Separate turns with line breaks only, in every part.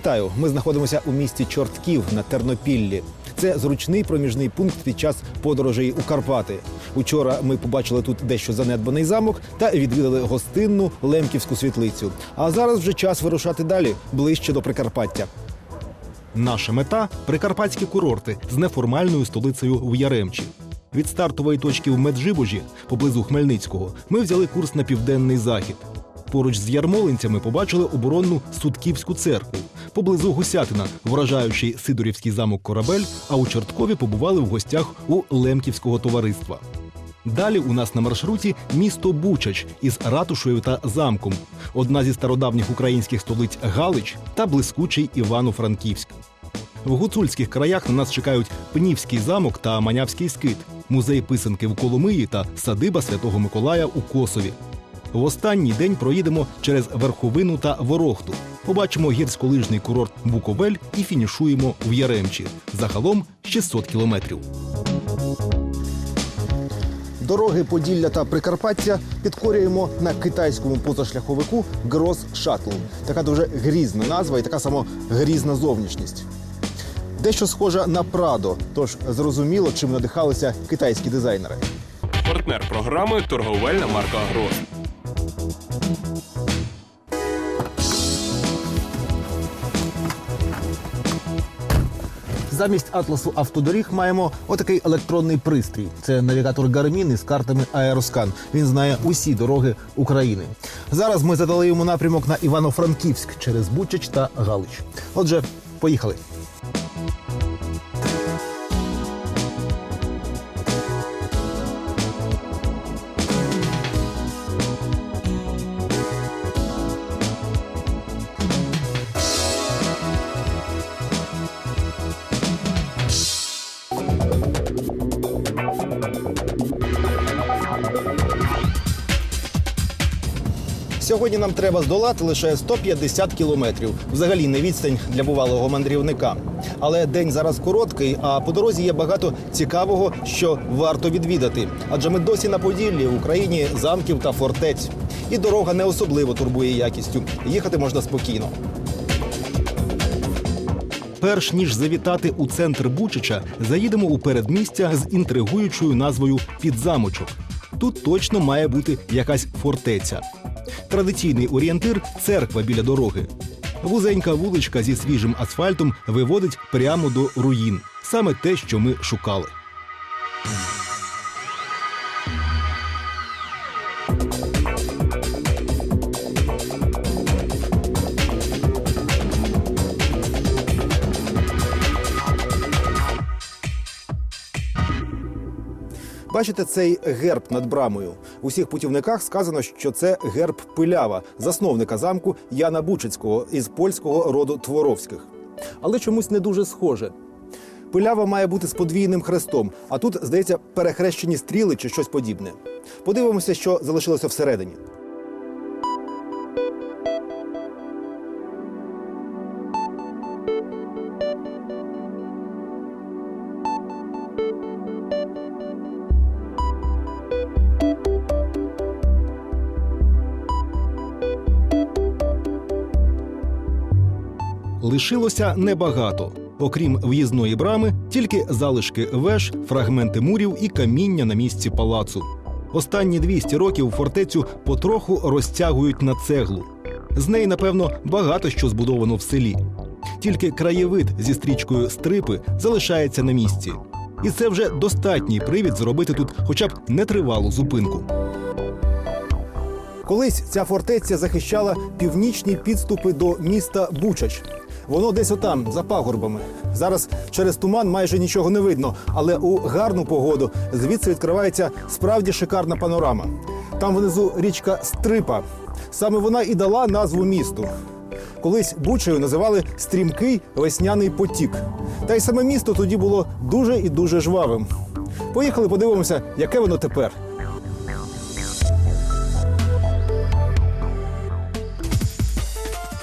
Вітаю! Ми знаходимося у місті Чортків на Тернопіллі. Це зручний проміжний пункт під час подорожей у Карпати. Учора ми побачили тут дещо занедбаний замок та відвідали гостинну лемківську світлицю. А зараз вже час вирушати далі ближче до Прикарпаття. Наша мета прикарпатські курорти з неформальною столицею в Яремчі. Від стартової точки в Меджибожі, поблизу Хмельницького, ми взяли курс на південний захід. Поруч з ярмолинцями побачили оборонну Судківську церкву. Поблизу Гусятина вражаючий Сидорівський замок Корабель, а у Чорткові побували в гостях у Лемківського товариства. Далі у нас на маршруті місто Бучач із ратушею та замком, одна зі стародавніх українських столиць Галич та блискучий Івано-Франківськ. В гуцульських краях на нас чекають Пнівський замок та Манявський скит, музей писанки в Коломиї та садиба Святого Миколая у Косові. В останній день проїдемо через Верховину та Ворохту. Побачимо гірськолижний курорт Буковель і фінішуємо в Яремчі. Загалом 600 кілометрів. Дороги Поділля та Прикарпаття підкорюємо на китайському позашляховику Грос Шаттл. Така дуже грізна назва і така само грізна зовнішність. Дещо схожа на Прадо, тож зрозуміло, чим надихалися китайські дизайнери.
Партнер програми торговельна марка Гроз.
Замість атласу автодоріг маємо отакий електронний пристрій. Це навігатор Garmin із картами Аероскан. Він знає усі дороги України. Зараз ми задали йому напрямок на Івано-Франківськ через Бучач та Галич. Отже, поїхали. Сьогодні нам треба здолати лише 150 кілометрів. Взагалі не відстань для бувалого мандрівника. Але день зараз короткий, а по дорозі є багато цікавого, що варто відвідати. Адже ми досі на Поділлі, в Україні замків та фортець. І дорога не особливо турбує якістю. Їхати можна спокійно. Перш ніж завітати у центр Бучича, заїдемо у передмістя з інтригуючою назвою Підзамочок. Тут точно має бути якась фортеця. Традиційний орієнтир церква біля дороги. Вузенька вуличка зі свіжим асфальтом виводить прямо до руїн. Саме те, що ми шукали. Бачите цей герб над брамою. У всіх путівниках сказано, що це герб пилява, засновника замку Яна Бучицького із польського роду Творовських. Але чомусь не дуже схоже. Пилява має бути з подвійним хрестом, а тут, здається, перехрещені стріли чи щось подібне. Подивимося, що залишилося всередині. Лишилося небагато. Окрім в'їзної брами, тільки залишки веж, фрагменти мурів і каміння на місці палацу. Останні 200 років фортецю потроху розтягують на цеглу. З неї, напевно, багато що збудовано в селі. Тільки краєвид зі стрічкою стрипи залишається на місці. І це вже достатній привід зробити тут хоча б нетривалу зупинку. Колись ця фортеця захищала північні підступи до міста Бучач. Воно десь отам, за пагорбами. Зараз через туман майже нічого не видно, але у гарну погоду звідси відкривається справді шикарна панорама. Там внизу річка Стрипа. Саме вона і дала назву місту. Колись Бучею називали стрімкий весняний потік. Та й саме місто тоді було дуже і дуже жвавим. Поїхали, подивимося, яке воно тепер.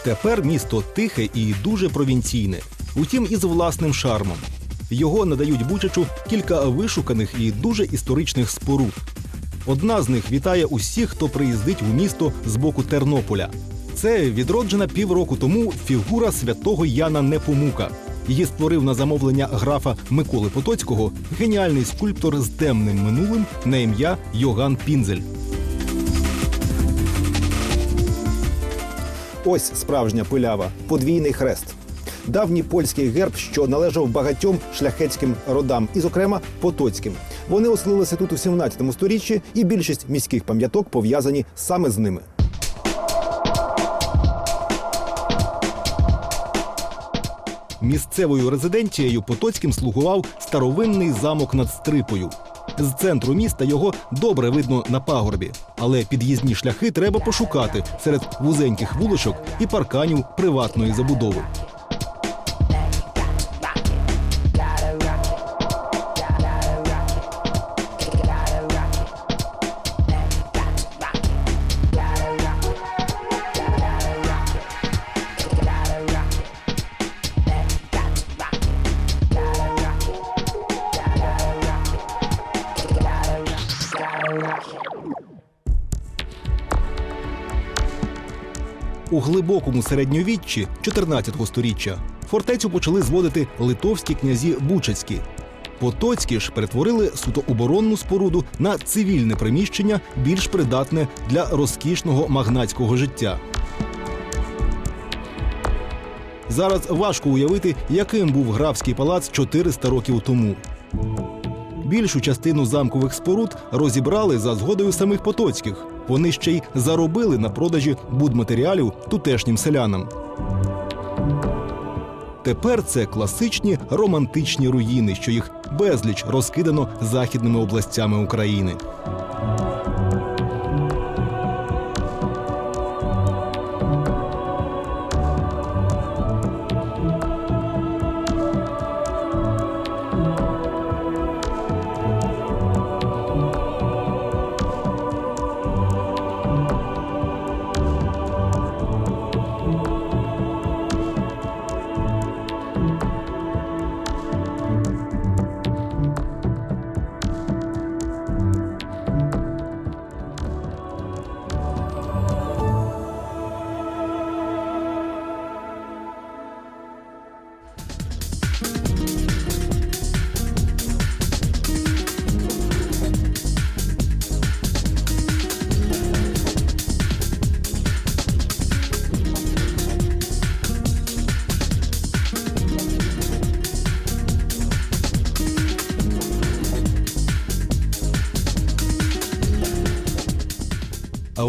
Тепер місто тихе і дуже провінційне, утім із власним шармом. Його надають Бучачу кілька вишуканих і дуже історичних споруд. Одна з них вітає усіх, хто приїздить у місто з боку Тернополя. Це відроджена півроку тому фігура святого Яна Непомука. Її створив на замовлення графа Миколи Потоцького геніальний скульптор з темним минулим на ім'я Йоган Пінзель. Ось справжня пилява подвійний хрест. Давній польський герб, що належав багатьом шляхетським родам, і, зокрема, потоцьким. Вони оселилися тут у 17 сторіччі, і більшість міських пам'яток пов'язані саме з ними. Місцевою резиденцією Потоцьким слугував старовинний замок над Стрипою. З центру міста його добре видно на пагорбі, але під'їзні шляхи треба пошукати серед вузеньких вуличок і парканів приватної забудови. Глибокому середньовіччі 14 століття фортецю почали зводити литовські князі Бучацькі. Потоцькі ж перетворили суто оборонну споруду на цивільне приміщення, більш придатне для розкішного магнатського життя. Зараз важко уявити, яким був графський палац 400 років тому. Більшу частину замкових споруд розібрали за згодою самих потоцьких. Вони ще й заробили на продажі будматеріалів тутешнім селянам. Тепер це класичні романтичні руїни, що їх безліч розкидано західними областями України.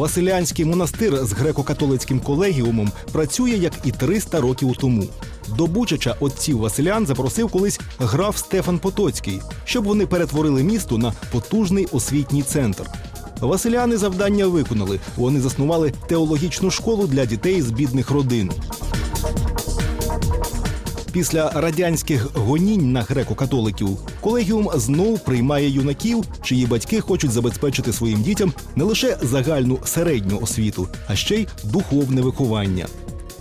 Василянський монастир з греко-католицьким колегіумом працює як і 300 років тому. До Бучача отців Василян запросив колись граф Стефан Потоцький, щоб вони перетворили місто на потужний освітній центр. Василяни завдання виконали. Вони заснували теологічну школу для дітей з бідних родин. Після радянських гонінь на греко-католиків колегіум знов приймає юнаків, чиї батьки хочуть забезпечити своїм дітям не лише загальну середню освіту, а ще й духовне виховання.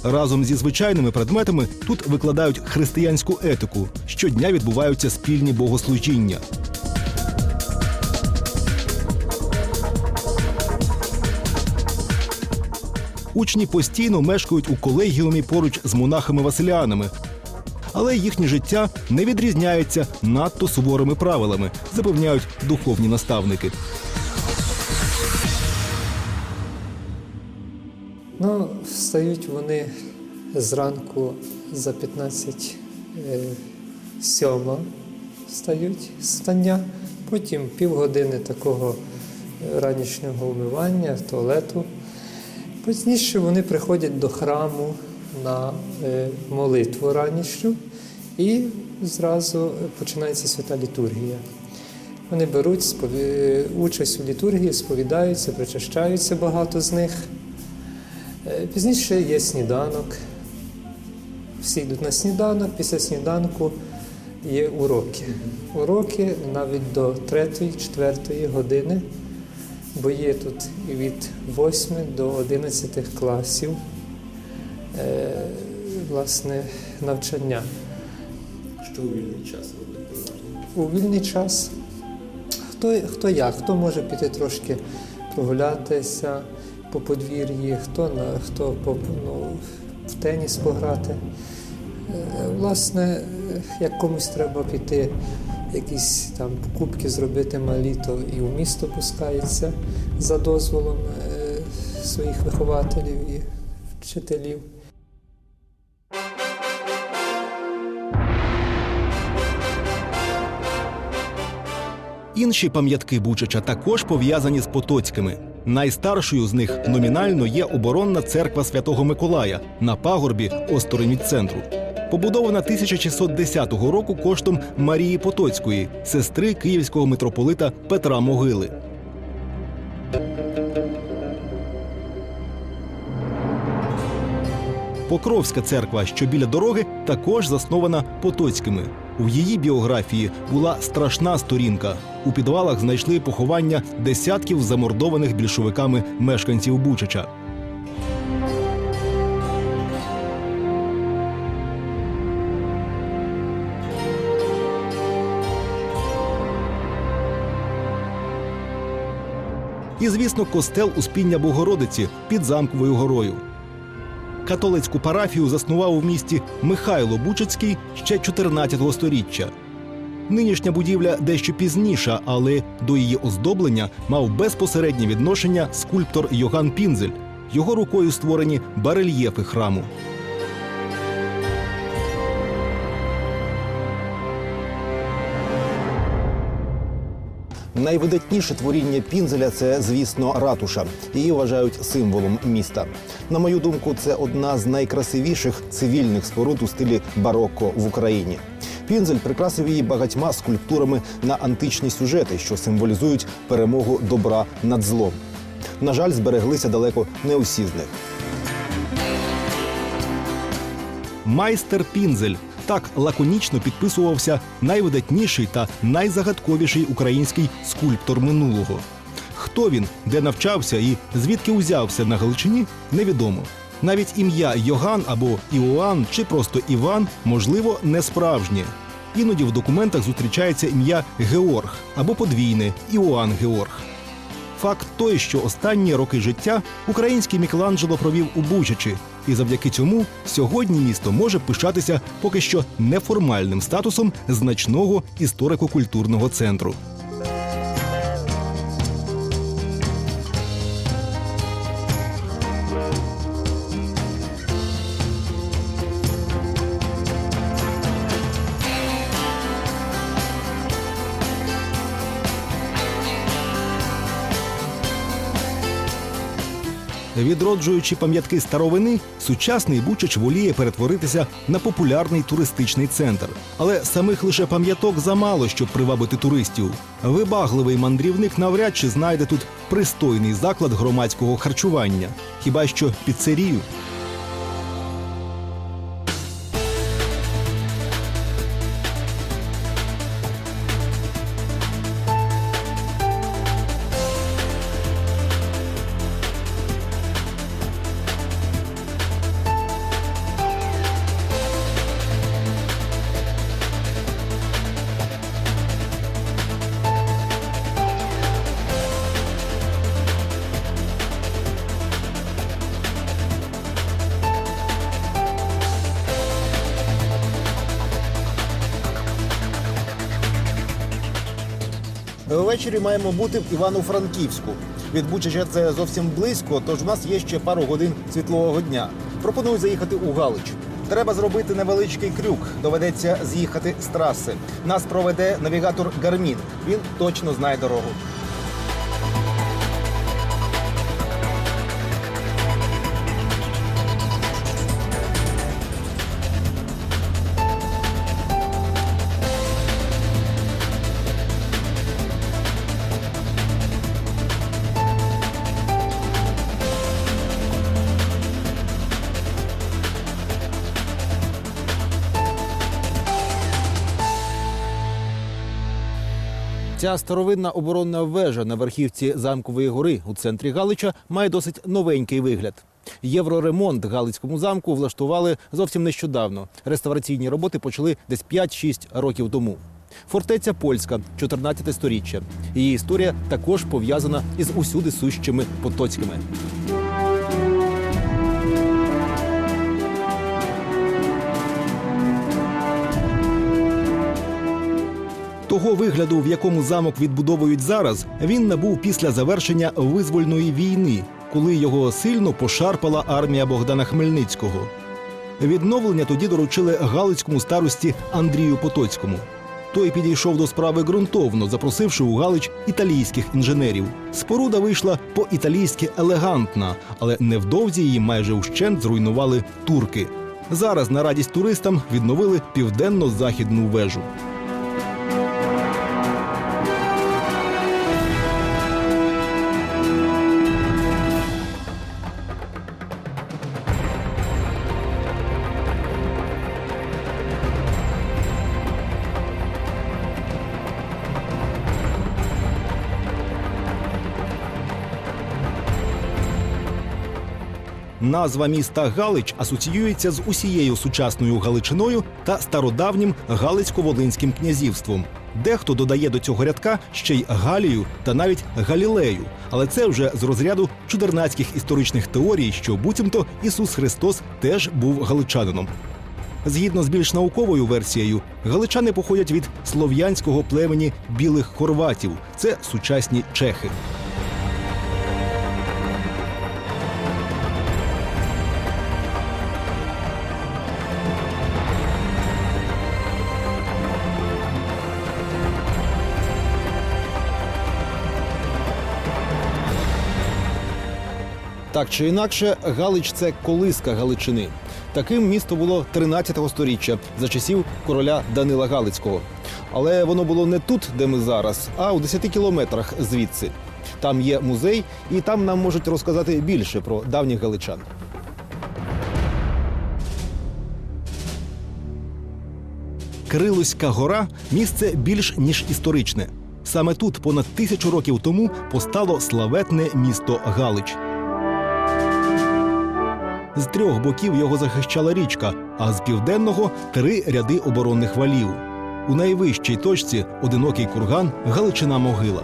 Разом зі звичайними предметами тут викладають християнську етику. Щодня відбуваються спільні богослужіння. Учні постійно мешкають у колегіумі поруч з монахами-василянами, але їхнє життя не відрізняється надто суворими правилами, запевняють духовні наставники.
Ну, встають вони зранку за 15 е, сьома встають з встання, потім півгодини такого е, ранішнього вмивання, туалету. Пізніше вони приходять до храму на е, молитву ранішню і зразу починається свята літургія. Вони беруть участь у літургії, сповідаються, причащаються багато з них. Е, Пізніше є сніданок. Всі йдуть на сніданок, після сніданку є уроки. Уроки навіть до 3-4 години, бо є тут від 8 до 11 класів е, власне, навчання.
Що у вільний час робити?
У вільний час хто, хто як, хто може піти трошки прогулятися, по подвір'ї, хто на хто по, ну, в теніс пограти. Е, Власне, як комусь треба піти, якісь там покупки зробити малі, то і у місто пускається за дозволом е, своїх вихователів і вчителів.
Інші пам'ятки Бучача також пов'язані з Потоцькими. Найстаршою з них номінально є оборонна церква Святого Миколая на пагорбі осторонь від центру. Побудована 1610 року коштом Марії Потоцької, сестри київського митрополита Петра Могили. Покровська церква, що біля дороги, також заснована Потоцькими. У її біографії була страшна сторінка. У підвалах знайшли поховання десятків замордованих більшовиками мешканців Бучача. І, звісно, костел Успіння Богородиці під замковою горою. Католицьку парафію заснував у місті Михайло Бучицький ще 14 століття. Нинішня будівля дещо пізніша, але до її оздоблення мав безпосереднє відношення скульптор Йоган Пінзель. Його рукою створені барельєфи храму. Найвидатніше творіння Пінзеля це, звісно, ратуша. Її вважають символом міста. На мою думку, це одна з найкрасивіших цивільних споруд у стилі барокко в Україні. Пінзель прикрасив її багатьма скульптурами на античні сюжети, що символізують перемогу добра над злом. На жаль, збереглися далеко не усі з них. Майстер Пінзель так лаконічно підписувався найвидатніший та найзагадковіший український скульптор минулого. Хто він, де навчався і звідки узявся на Галичині, невідомо. Навіть ім'я Йоган або Іоанн чи просто Іван, можливо, не справжнє. Іноді в документах зустрічається ім'я Георг або подвійне Іоанн Георг. Факт той, що останні роки життя український Мікеланджело провів у Бучачі, і завдяки цьому сьогодні місто може пишатися поки що неформальним статусом значного історико-культурного центру. Відроджуючи пам'ятки старовини, сучасний Бучач воліє перетворитися на популярний туристичний центр. Але самих лише пам'яток замало, щоб привабити туристів. Вибагливий мандрівник навряд чи знайде тут пристойний заклад громадського харчування, хіба що піцерію. Ввечері маємо бути в Івано-Франківську. Від Бучача це зовсім близько, тож у нас є ще пару годин світлового дня. Пропоную заїхати у Галич. Треба зробити невеличкий крюк. Доведеться з'їхати з траси. Нас проведе навігатор Гармін. Він точно знає дорогу. Ця старовинна оборонна вежа на верхівці замкової гори у центрі Галича має досить новенький вигляд. Євроремонт Галицькому замку влаштували зовсім нещодавно. Реставраційні роботи почали десь 5-6 років тому. Фортеця польська, 14 сторіччя. Її історія також пов'язана із усюди сущими потоцькими. Того вигляду, в якому замок відбудовують зараз, він набув після завершення визвольної війни, коли його сильно пошарпала армія Богдана Хмельницького. Відновлення тоді доручили галицькому старості Андрію Потоцькому. Той підійшов до справи ґрунтовно, запросивши у Галич італійських інженерів. Споруда вийшла по-італійськи елегантна, але невдовзі її майже ущент зруйнували турки. Зараз на радість туристам відновили південно-західну вежу. Назва міста Галич асоціюється з усією сучасною Галичиною та стародавнім Галицько-Волинським князівством. Дехто додає до цього рядка ще й Галію та навіть Галілею, але це вже з розряду чудернацьких історичних теорій, що буцімто Ісус Христос теж був галичанином. Згідно з більш науковою версією, галичани походять від слов'янського племені білих хорватів. Це сучасні чехи. Так чи інакше, Галич це колиска Галичини. Таким місто було 13-го сторіччя за часів короля Данила Галицького. Але воно було не тут, де ми зараз, а у 10 кілометрах звідси. Там є музей, і там нам можуть розказати більше про давніх галичан. Кирилуська гора місце більш ніж історичне. Саме тут, понад тисячу років тому, постало славетне місто Галич. З трьох боків його захищала річка, а з південного три ряди оборонних валів. У найвищій точці одинокий курган Галичина могила.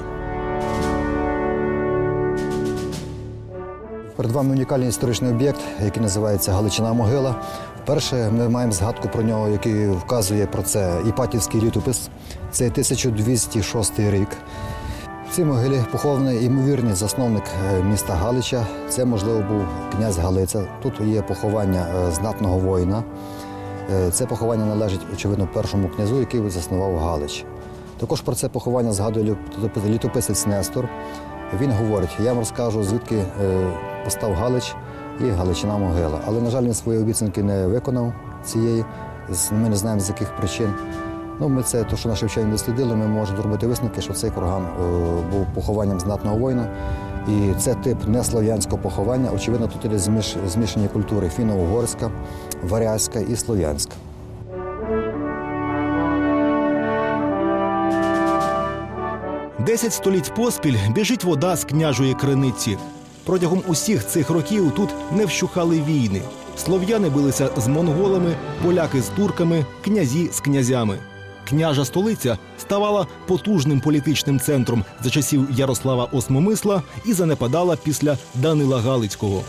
Перед вами унікальний історичний об'єкт, який називається Галичина могила. Вперше ми маємо згадку про нього, який вказує про це Іпатівський літопис. Це 1206 рік. Цій могилі похований імовірний засновник е, міста Галича. Це, можливо, був князь Галиця. Тут є поховання е, знатного воїна. Е, Це поховання належить, очевидно, першому князю, який заснував Галич. Також про це поховання згадує літописець Нестор. Він говорить: я вам розкажу, звідки постав Галич і Галичина могила. Але, на жаль, він свої обіцянки не виконав цієї. Ми не знаємо з яких причин. Ну, ми це, то, що наші вчені дослідили, ми можемо зробити висновки, що цей курган е, був похованням знатного воїна. І це тип неслов'янського поховання. Очевидно, тут іде зміш, змішані культури фіно-угорська, варязька і слов'янська.
Десять століть поспіль біжить вода з княжої криниці. Протягом усіх цих років тут не вщухали війни. Слов'яни билися з монголами, поляки з турками, князі з князями. Княжа столиця ставала потужним політичним центром за часів Ярослава Осмомисла і занепадала після Данила Галицького.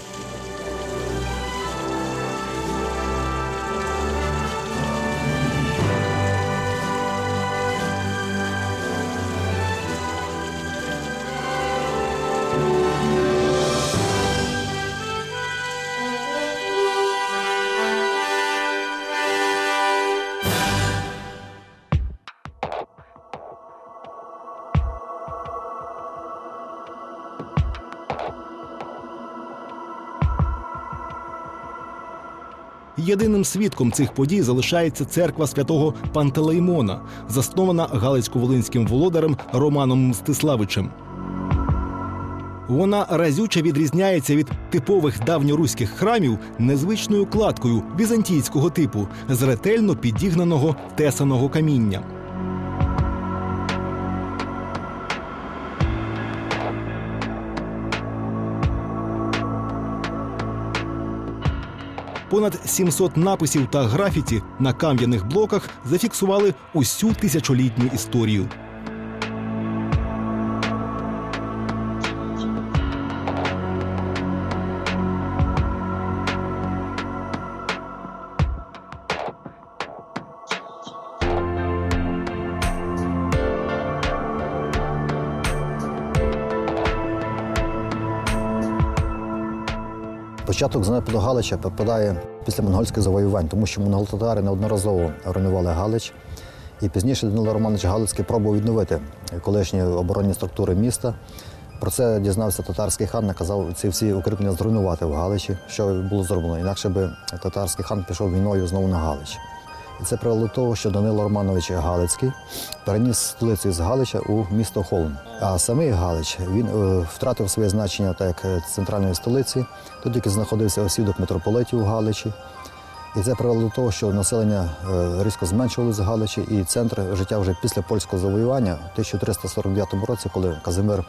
Єдиним свідком цих подій залишається церква святого Пантелеймона, заснована галицько-волинським володарем Романом Мстиславичем. Вона разюче відрізняється від типових давньоруських храмів незвичною кладкою візантійського типу з ретельно підігнаного тесаного каміння. Понад 700 написів та графіті на кам'яних блоках зафіксували усю тисячолітню історію.
Початок занепаду Галича припадає після монгольських завоювань, тому що монголо-татари неодноразово руйнували Галич. І пізніше Данило Романович Галицький пробував відновити колишні оборонні структури міста. Про це дізнався татарський хан, наказав ці всі укріплення зруйнувати в Галичі, що було зроблено. Інакше би татарський хан пішов війною знову на Галич. Це привело до того, що Данило Романович Галицький переніс столицю з Галича у місто Холм. А самий Галич він е, втратив своє значення так як центральної столиці. Тут тільки знаходився осідок митрополитів у Галичі. І це привело до того, що населення е, різко зменшувалося в Галичі, і центр життя вже після польського завоювання в 1349 році, коли Казимир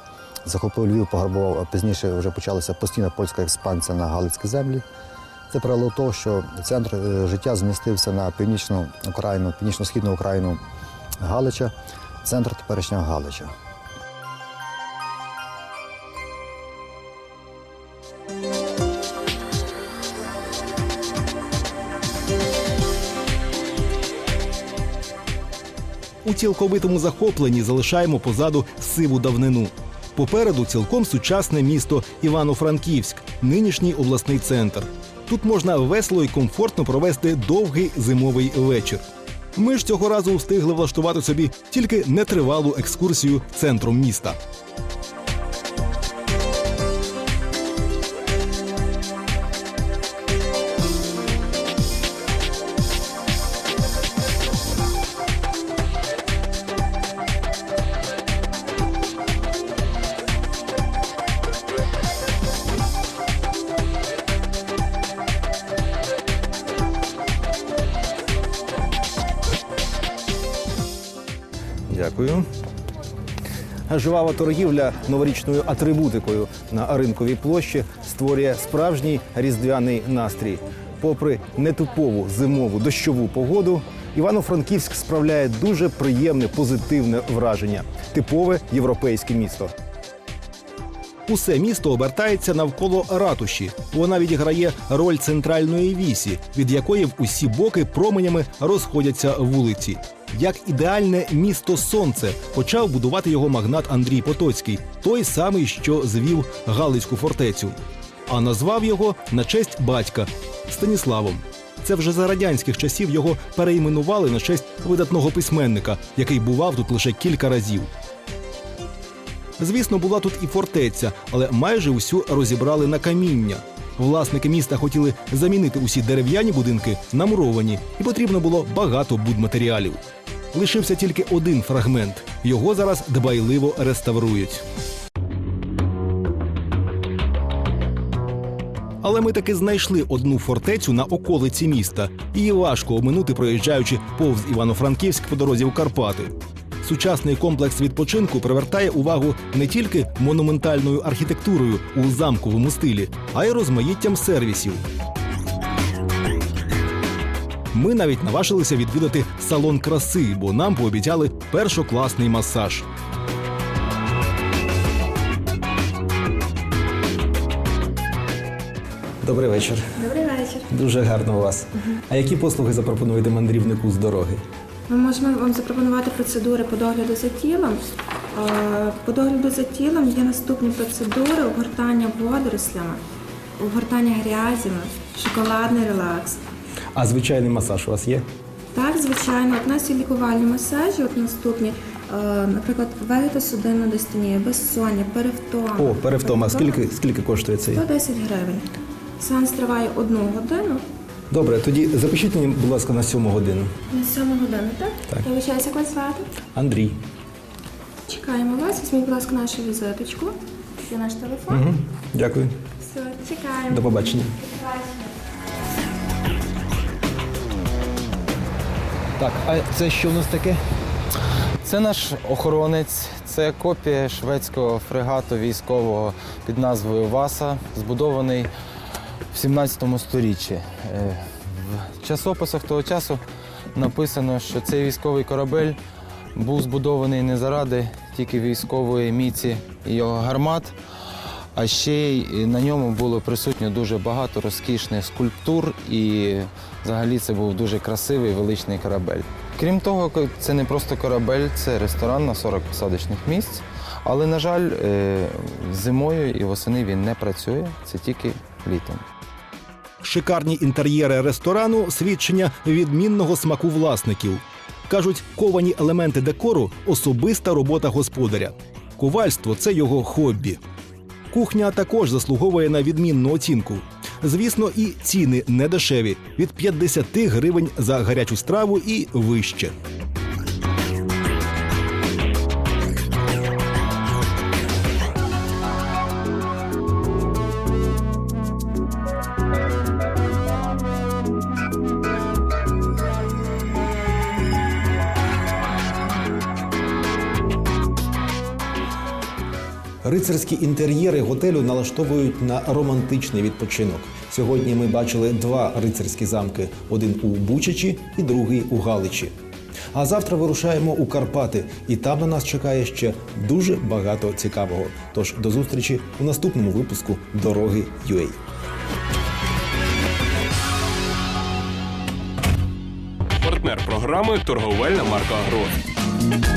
захопив Львів, пограбував, а пізніше вже почалася постійна польська експансія на Галицькі землі. Це привело до того, що центр е, життя змістився на північну Україну, північно-східну Україну Галича, центр теперішнього Галича.
У цілковитому захопленні залишаємо позаду сиву давнину. Попереду цілком сучасне місто Івано-Франківськ, нинішній обласний центр. Тут можна весело і комфортно провести довгий зимовий вечір. Ми ж цього разу встигли влаштувати собі тільки нетривалу екскурсію центром міста. Жвава торгівля новорічною атрибутикою на ринковій площі створює справжній різдвяний настрій. Попри нетипову зимову дощову погоду, Івано-Франківськ справляє дуже приємне позитивне враження типове європейське місто. Усе місто обертається навколо ратуші. Вона відіграє роль центральної вісі, від якої в усі боки променями розходяться вулиці. Як ідеальне місто сонце почав будувати його магнат Андрій Потоцький, той самий, що звів Галицьку фортецю, а назвав його на честь батька Станіславом. Це вже за радянських часів його перейменували на честь видатного письменника, який бував тут лише кілька разів. Звісно, була тут і фортеця, але майже усю розібрали на каміння. Власники міста хотіли замінити усі дерев'яні будинки на муровані, і потрібно було багато будматеріалів. Лишився тільки один фрагмент. Його зараз дбайливо реставрують. Але ми таки знайшли одну фортецю на околиці міста. Її важко оминути, проїжджаючи повз Івано-Франківськ по дорозі в Карпати. Сучасний комплекс відпочинку привертає увагу не тільки монументальною архітектурою у замковому стилі, а й розмаїттям сервісів. Ми навіть наважилися відвідати салон краси, бо нам пообіцяли першокласний масаж. Добрий вечір.
Добрий вечір.
Дуже гарно у вас. А які послуги запропонуєте мандрівнику з дороги?
Ми можемо вам запропонувати процедури по догляду за тілом. Е, По догляду за тілом є наступні процедури: обгортання водорослями, обгортання грязями, шоколадний релакс.
А звичайний масаж у вас є?
Так, звичайно, от у нас є лікувальні масажі, от наступні, е, наприклад, вегетосудинна дистонія, безсоння, перевтома.
О, перевтома. Скільки, скільки коштує цей?
110 гривень. Сеанс триває одну годину.
Добре, тоді запишіть мені, будь ласка, на сьому годину.
На 7 годину, так?
Так.
Вибачаюся, як вас звати?
Андрій.
Чекаємо вас. Візьміть, будь ласка, нашу візиточку. Це наш телефон.
Угу. Дякую.
Все, чекаємо.
До побачення. Так, а це що у нас таке?
Це наш охоронець, це копія шведського фрегату військового під назвою Васа, збудований в 17 сторіччі. Е, В часописах того часу написано, що цей військовий корабель був збудований не заради тільки військової міці і його гармат, а ще й на ньому було присутньо дуже багато розкішних скульптур, і взагалі це був дуже красивий величний корабель. Крім того, це не просто корабель, це ресторан на 40 посадочних місць. Але, на жаль, е, зимою і восени він не працює, це тільки літом.
Шикарні інтер'єри ресторану свідчення відмінного смаку власників. Кажуть, ковані елементи декору особиста робота господаря. Ковальство це його хобі. Кухня також заслуговує на відмінну оцінку. Звісно, і ціни не дешеві від 50 гривень за гарячу страву і вище. Рицарські інтер'єри готелю налаштовують на романтичний відпочинок. Сьогодні ми бачили два рицарські замки: один у Бучачі і другий у Галичі. А завтра вирушаємо у Карпати, і там на нас чекає ще дуже багато цікавого. Тож до зустрічі у наступному випуску Дороги UA.
Партнер програми торговельна марка Гроз.